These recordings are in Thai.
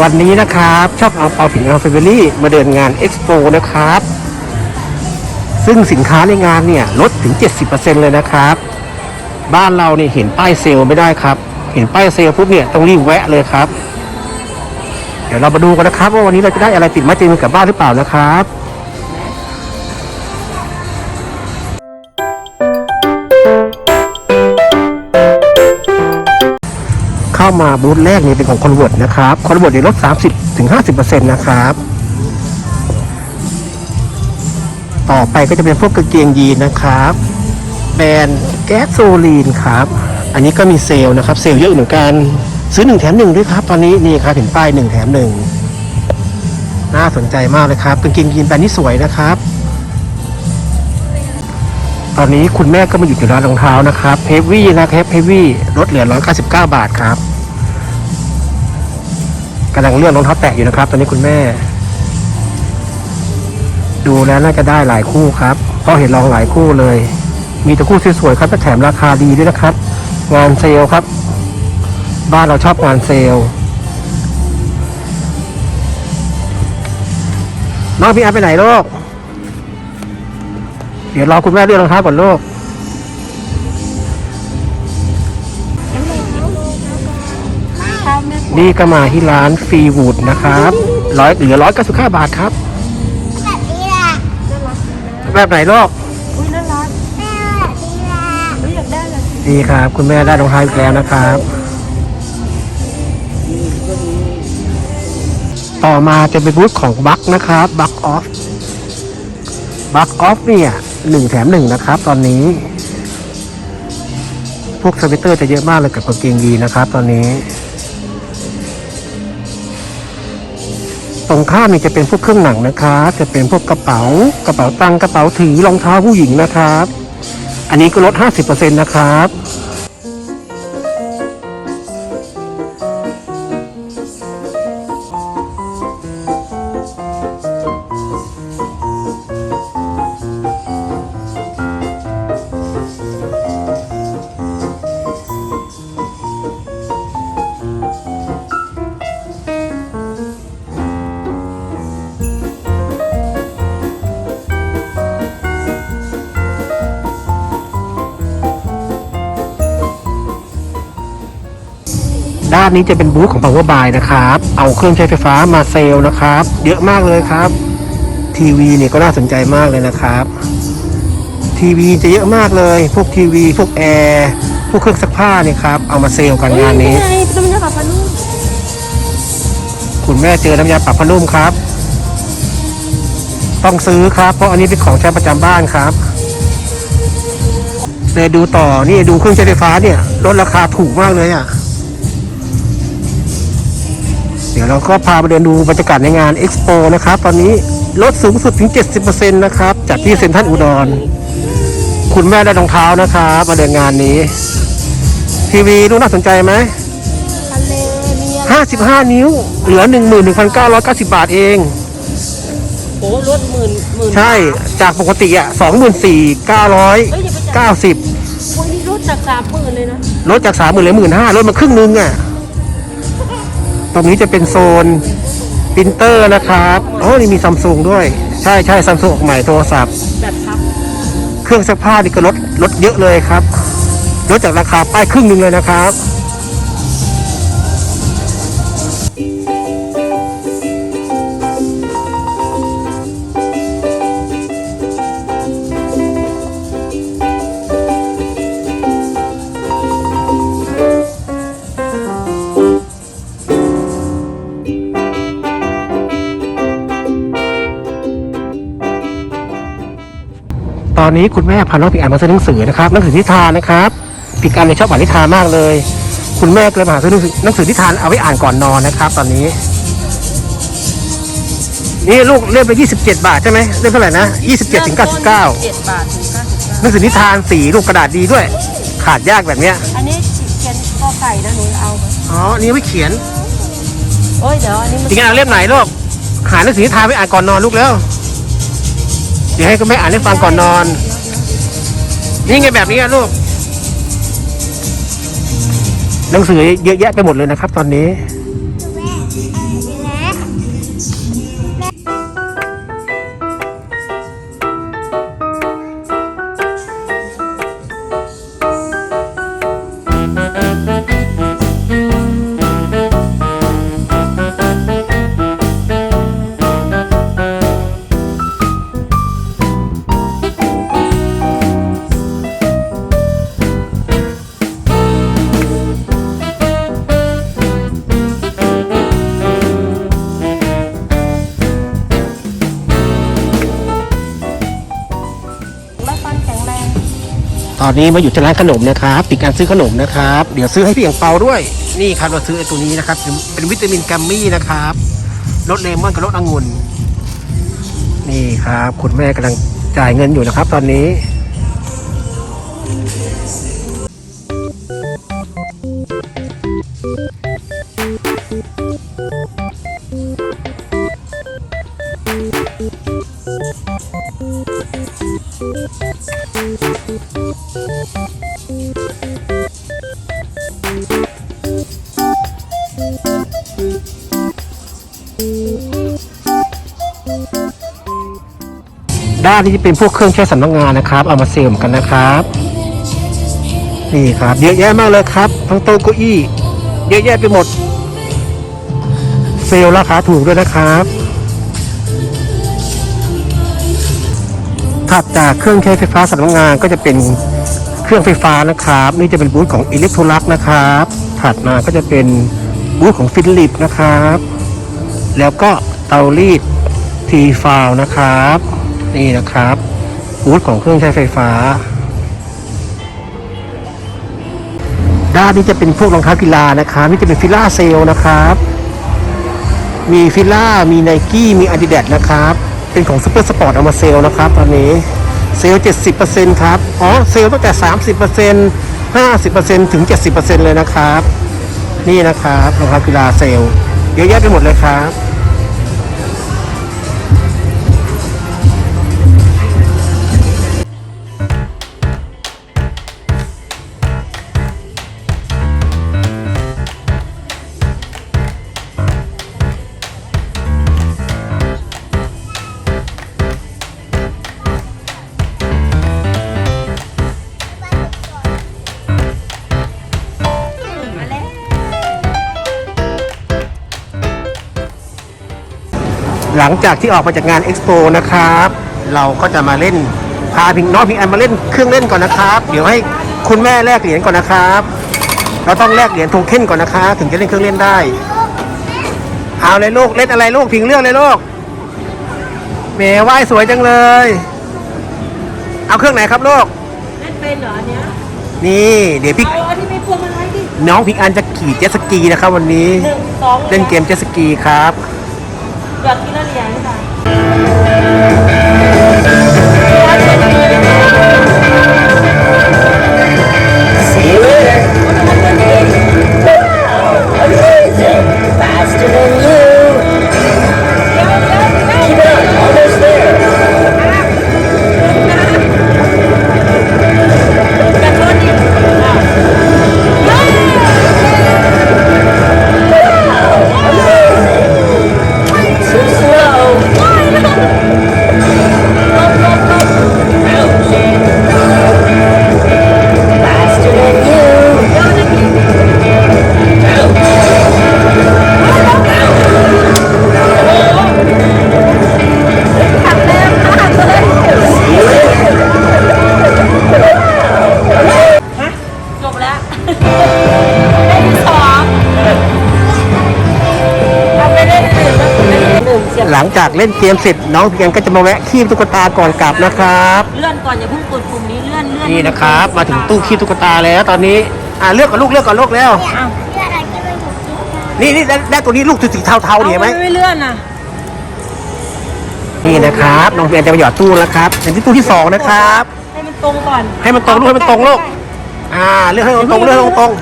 วันนี้นะครับชอบเอาเปาผิงเอาเฟเบอรี่มาเดินงานเอ็กซ์โปนะครับ ซึ่งสินค้าในงานเนี่ยลดถึง 70%เลยนะครับ บ้านเราเนี่ยเห็นป้ายเซลล์ไม่ได้ครับ เห็นป้ายเซลล์ปุ๊บเนี่ยต้องรีบแวะเลยครับ เดี๋ยวเรามาดูกันนะครับ ว่าวันนี้เราจะได้อะไรติดไม้ติดมือกลับบ้านหรือเปล่านะครับามาบูธแรกนี่เป็นของคอนเวิร์ตนะครับคอนเวิร์ตเนี่ยลด 30ถึง50%นะครับ ต่อไปก็จะเป็นพวกกางเกงยีนนะครับ แบรนด์แก๊สโซลีนครับ อันนี้ก็มีเซลล์นะครับ เซลล์เยอะเหมือนกัน ซื้อหนึ่งแถมหนึ่งด้วยครับ ตอนนี้นี่ครับเห็นป้ายหนึ่งแถมหนึ่งน่าสนใจมากเลยครับกางเกงยีนแบรนด์นี้สวยนะครับตอนนี้คุณแม่ก็มาอยู่ที่ร้านรองเท้านะครับเฮฟวี่นะครับเฮฟวี่ลดเหลือ 199 บาทครับ กำลังเลือกรองเท้าแตะอยู่นะครับ ตอนนี้คุณแม่ ดูแล้วน่าจะได้หลายคู่ครับเพราะเห็นลองหลายคู่เลย มีแต่คู่สวยๆครับและแถมราคาดีด้วยนะครับ งานเซลครับ บ้านเราชอบงานเซลน้องพี่อาไปไหนลูกเดี๋ยวรอคุณแม่เลือกรองเท้าก่อนลูก นี่ก็มาที่ร้านฟรีวูดนะครับร้อยเหลือร้อยเก้าสิบห้าบาทครับ แบบนี้แหละแบบไหนลูกอุ้ยน่ารักแม่แบบนี้แหละอุ้ยอยากได้เลยนี่ครับ คุณแม่ได้รองเท้าอีกแล้วนะครับ ต่อมาจะเป็นบูธของบัคนะครับบัคออฟบัคออฟเนี่ยหนึ่งแถมหนึ่งนะครับ ตอนนี้ พวกสเวตเตอร์จะเยอะมากเลยกับกางเกงยีนนะครับ ตอนนี้ ตรงข้ามนี่จะเป็นพวกเครื่องหนังนะครับจะเป็นพวกกระเป๋ากระเป๋าตังกระเป๋าถือรองเท้าผู้หญิงนะครับ อันนี้ก็ลด 50%นะครับานนี้จะเป็นบูธของ Power Buy นะครับ เอาเครื่องใช้ไฟฟ้ามาเซลล์นะครับ เยอะมากเลยครับ ทีวีเนี่ยก็น่าสนใจมากเลยนะครับ ทีวีจะเยอะมากเลย พวกทีวี พวกแอร์พวกเครื่องซักผ้าเนี่ยครับ เอามาเซลล์กันงานนี้ไงเป็นน้ำยาปรับผ้านุ่มคุณแม่เจอน้ำยาปรับผ้านุ่มครับ ต้องซื้อครับ เพราะอันนี้เป็นของใช้ประจำบ้านครับเลยดูต่อนี่ดูเครื่องใช้ไฟฟ้าเนี่ยลดราคาถูกมากเลยอะ ดี๋ยวเราก็พาไปเดินดูบรรยากาศในงานเอ็กซ์โปนะครับ ตอนนี้ลดสูงสุดถึง 70%นะครับ จากที่เซ็นทรัลอุดร คุณแม่ได้รองเท้านะครับ มาเดินงานนี้ ทีวีดูน่าสนใจไหมทะเลมีอะไร55 นิ้ว เหลือ 11,990 บาทเอง โอ้ลดหมื่นหมื่นใช่ จากปกติอะ 24,990เฮ้ยอย่าไปจัดโอ้ยนี่ลดจากสามหมื่นเลยนะ ลดจาก 30,000เหลือ 15,000ลดมาครึ่งนึงอะ ตรงนี้จะเป็นโซนปรินเตอร์นะครับโอ้นี่มีซัมซุงด้วย ใช่ใช่ซัมซุงออกใหม่โทรศัพท์ แบบพับเครื่องซักผ้านี่ก็ลดลดเยอะเลยครับลดจากราคาป้ายครึ่งหนึ่งเลยนะครับ ตอนนี้คุณแม่พาน้องปีอ่านมาซื้อหนังสือนะครับหนังสือนิทานนะครับปีการเนี่ยชอบอ่านนิทานมากเลย คุณแม่ก็เลยมาหาซื้อหนังสือหนังสือนิทานเอาไว้อ่านก่อนนอนนะครับ ตอนนี้ นี่ลูกเล่มไป27 บาทใช่ไหมเล่มเท่าไหร่นะ27ถึง99เจ็ดบาทถึงเก้าสิบเก้าหนังสือนิทานสีลูกกระดาษดีด้วย ขาดยากแบบเนี้ยอันนี้เขียนกอไก่นะหนูเอาไหมอ๋ออันนี่ไว้เขียนโอ้ยเดี๋ยวอันนี้มันจริงๆเอาเล่มไหนลูกหาหนังสือนิทานไว้อ่านก่อนนอนลูกแล้วเดี๋ยวให้คุณแม่อ่านให้ฟังก่อนนอน นี่ไงแบบนี้อะลูก หนังสือเยอะแยะไปหมดเลยนะครับ ตอนนี้ อนนี้มาอยู่ที่ร้านขนมนะครับปิดการซื้อขนมนะครับ เดี๋ยวซื้อให้พี่อย่างเปาด้วย นี่ครับเราซื้อไอ้ตัวนี้นะครับ เป็นวิตามินแกมมี่นะครับรสเลมอนกับรสองุ่นนี่ครับ คุณแม่กำลังจ่ายเงินอยู่นะครับ ตอนนี้ ด้านนี้จะเป็นพวกเครื่องใช้สำนักงานนะครับ เอามาเซลล์กันนะครับ นี่ครับ เยอะแยะมากเลยครับ ทั้งโต๊ะเก้าอี้ เยอะแยะไปหมด เซลล์ราคาถูกด้วยนะครับ ถัดจากเครื่องใช้ไฟฟ้าสำนักงานก็จะเป็นเครื่องไฟฟ้านะครับ นี่จะเป็นบูธของอิเล็กโทรลักนะครับ ถัดมาก็จะเป็นบูธของฟิลิปนะครับ แล้วก็เตารีดทีฟาวนะครับ นี่นะครับบูธของเครื่องใช้ไฟฟ้า ด้านนี้จะเป็นพวกรองเท้ากีฬานะครับนี่จะเป็นฟิล่าเซลนะครับ มีฟิล่ามีไนกี้มีอาดิดาสนะครับ เป็นของซูเปอร์สปอร์ตเอามาเซลนะครับ ตอนนี้เซลล์70%ครับ อ๋อ เซลล์ตั้งแต่ 30% 50%ถึง 70%เลยนะครับ นี่นะครับรองเท้ากีฬาเซลล์เยอะแยะไปหมดเลยครับ หลังจากที่ออกมาจากงานเอ็กซ์โปนะครับ เราก็จะมาเล่นพาพิงน้องพิงอันมาเล่นเครื่องเล่นก่อนนะครับ เดี๋ยวให้คุณแม่แลกเหรียญก่อนนะครับ เราต้องแลกเหรียญโทเค็นก่อนนะคะถึงจะเล่นเครื่องเล่นได้ เอาเลยลูกเล่นอะไรลูกพิงเลือกเลยลูกแหมว่ายสวยจังเลย เอาเครื่องไหนครับลูกเล่นเป็นเหรออันเนี้ยนี่เดี๋ยวพี่เอาอันที่ไม่พวงมาลัยดิน้องพิงอันจะขี่เจ็ตสกีนะครับวันนี้ หนึ่งสองเล่นเกมเจ็ตสกีครับหยอดทีล จากเล่นเกมเสร็จน้องพิงอันก็จะมาแวะคีบตุ๊กตาก่อนกลับนะครับเลื่อนก่อนอย่าเพิ่งกดปุ่มนี้เลื่อนเลื่อนนี่นะครับ มาถึงตู้คีบตุ๊กตาแล้วตอนนี้อ่าเลือกก่อนลูกเลือกก่อนลูกแล้วอ้าวเลือดอะไรก็ไม่รู้นี่นี่ได้ได้ตัวนี้ลูกสีเทาๆนี่เห็นไหมอาไม่เลื่อนอะนี่นะครับน้องเพียนจะมาหยอดตู้แล้วครับเป็นที่ตู้ที่สองนะครับ ให้มันตรงก่อนให้มันตรงลูกให้มันตรงลูกอ่าเลือกให้มันตรงเลือกให้มันตรง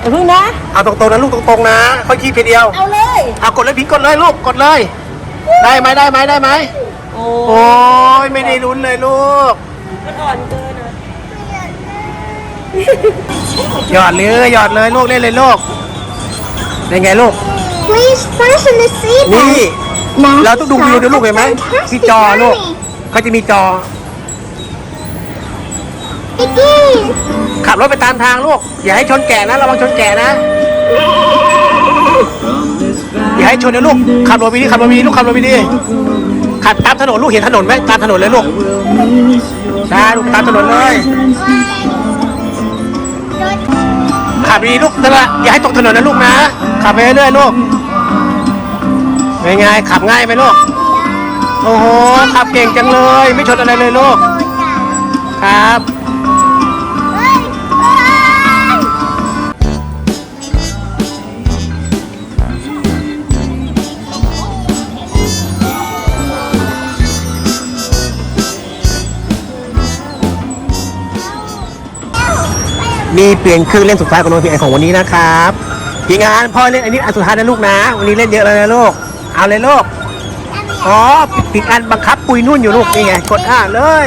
อย่าเพิ่งนะเอาตรงๆนะลูกตรงๆนะค่อยคีบทีเดียว เอาเลยเอากดเลยพิงกดเลยลูกกดเลย ได้ไหมได้ไหมได้ไหมโอ้โอ้ยไม่ได้ลุ้นเลยลูก มันอ่อนเกินอะหยอดเลยหยอดเลยลูกเล่นเลยลูกเป็นไงลูก Please fasten the seat นี่ Now เราต้องดูวิวด้วยลูกเห็นไหม fantastic ที่จอลูก journey. เขาจะมีจอ Begin ขับรถไปตามทางลูก อย่าให้ชนแก่นะระวังชนแก่นะ อย่าให้ชนนะลูกขับรถไปดีขับรถไปดีลูกขับรถไปดีขับตามถนนลูกเห็นถนนไหมตามถนนเลยลูกใช่ลูกตามถนนเลยขับดีลูกนั่นแหละอย่าให้ตกถนนนะลูกนะขับไปเรื่อยลูกเป็นไงขับง่ายไหมลูกโอ้โหขับเก่งจังเลย ไม่ชนอะไรเลยลูกครับ มีเปลี่ยนเครื่องเล่นสุดท้ายของโน้ตพี่ไอของวันนี้นะครับพี่งานพ่อเล่นอันนี้อันสุดท้ายนะลูกนะ วันนี้เล่นเยอะแล้วนะลูกเอาเลยลูกอ๋อผิดอันบังคับปุยนุ่นอยู่ลูกนี่ไงกดอ่าเลย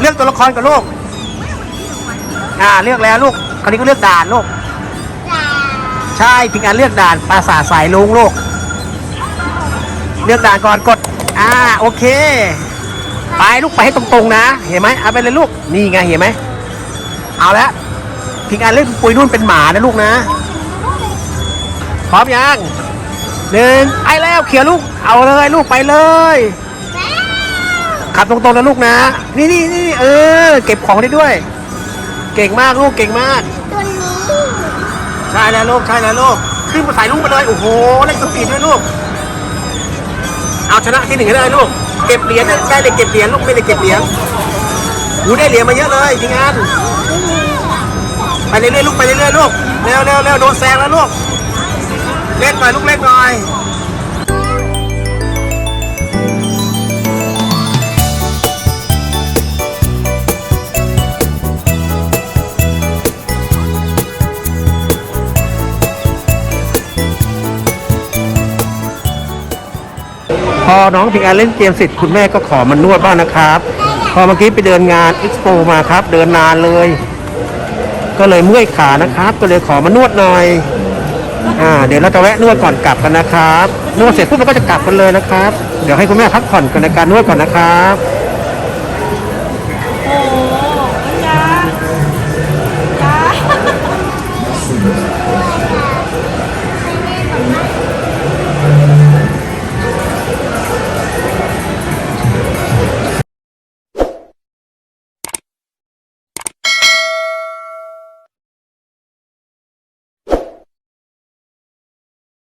เลือกตัวละครกับลูกอ่าเลือกแล้วลูกคราวนี้ก็เลือกด่านลูกใช่ผิดอันเลือกด่านปราสาทสายลุงลูกเลือกด่านก่อนกดอ่าโอเค ไปลูกไปให้ตรงๆนะ เห็นไหมเอาไปเลยลูกนี่ไงเห็นไหม เอาละพิงอันเล่นปุยนุ่นเป็นหมานะลูกนะ พร้อมยังหนึ่งไปแล้วเขียวลูก เอาเลยลูกไปเลยขับตรงๆนะลูกนะ นี่นี่นี่เออ เก็บของได้ด้วย เก่งมากลูกเก่งมาก ตัวนี้ใช่แล้วลูกใช่แล้วลูกขึ้นมาใส่ลูกมาเลยโอ้โหเล่นสปีดด้วยลูก เอาชนะที่หนึ่งให้ได้ลูก เก็บเหรียญได้เด็กเก็บเหรียญลูกไม่ได้เก็บเหรียญ หูได้เหรียญมาเยอะเลยจริงอันไปเรื่อยๆลูกไปเรื่อยๆลูกเร็วเร็วเร็วโดนแซงแล้วลูกเล่นหน่อยลูกเล่นหน่อยพอน้องพิงอันเล่นเกมเสร็จคุณแม่ก็ขอมานวดบ้างนะครับ อเมื่อกี้ไปเดินงานเอ็กซ์โปมาครับ เดินนานเลย ก็เลยเมื่อยขานะครับ ก็เลยขอมานวดหน่อยอ่าเดี๋ยวเราจะแวะนวดก่อนกลับกันนะครับ นวดเสร็จปุ๊บเราก็จะกลับกันเลยนะครับ เดี๋ยวให้คุณแม่พักผ่อนกันในการนวดก่อนนะครับ